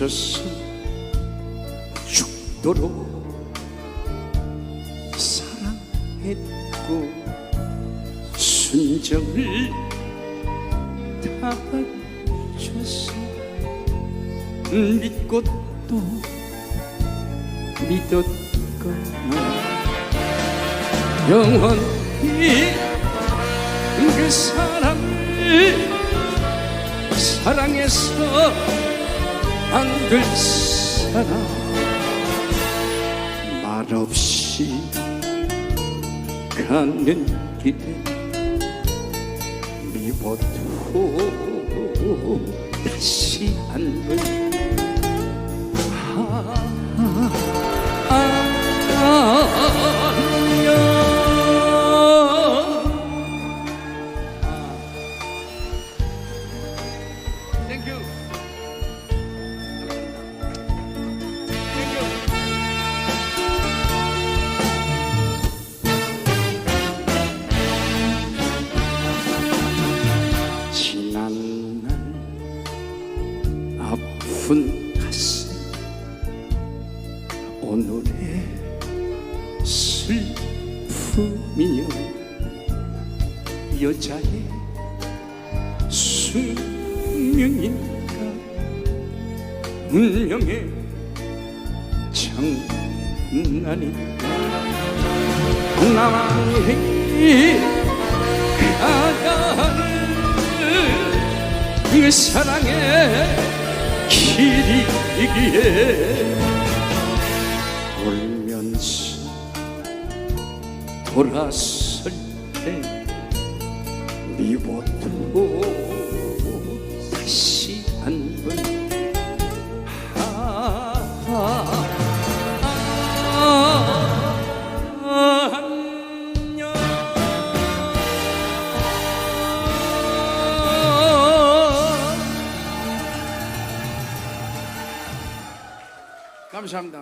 멈춰서 죽도록 사랑했고 순정을 다 바쳐서 믿고 또 믿었거나 영원히 그 사람을 사랑해서 안 될 사람 말없이 가는 길에 미워도 다시 한번 아픈 가슴 오늘의 슬픔이여 여자의 숙명인가? 운명의 장난인가? 나만이 가가는 그 사랑의 길이기에 울면서 돌아설 때 미워도 감사합니다.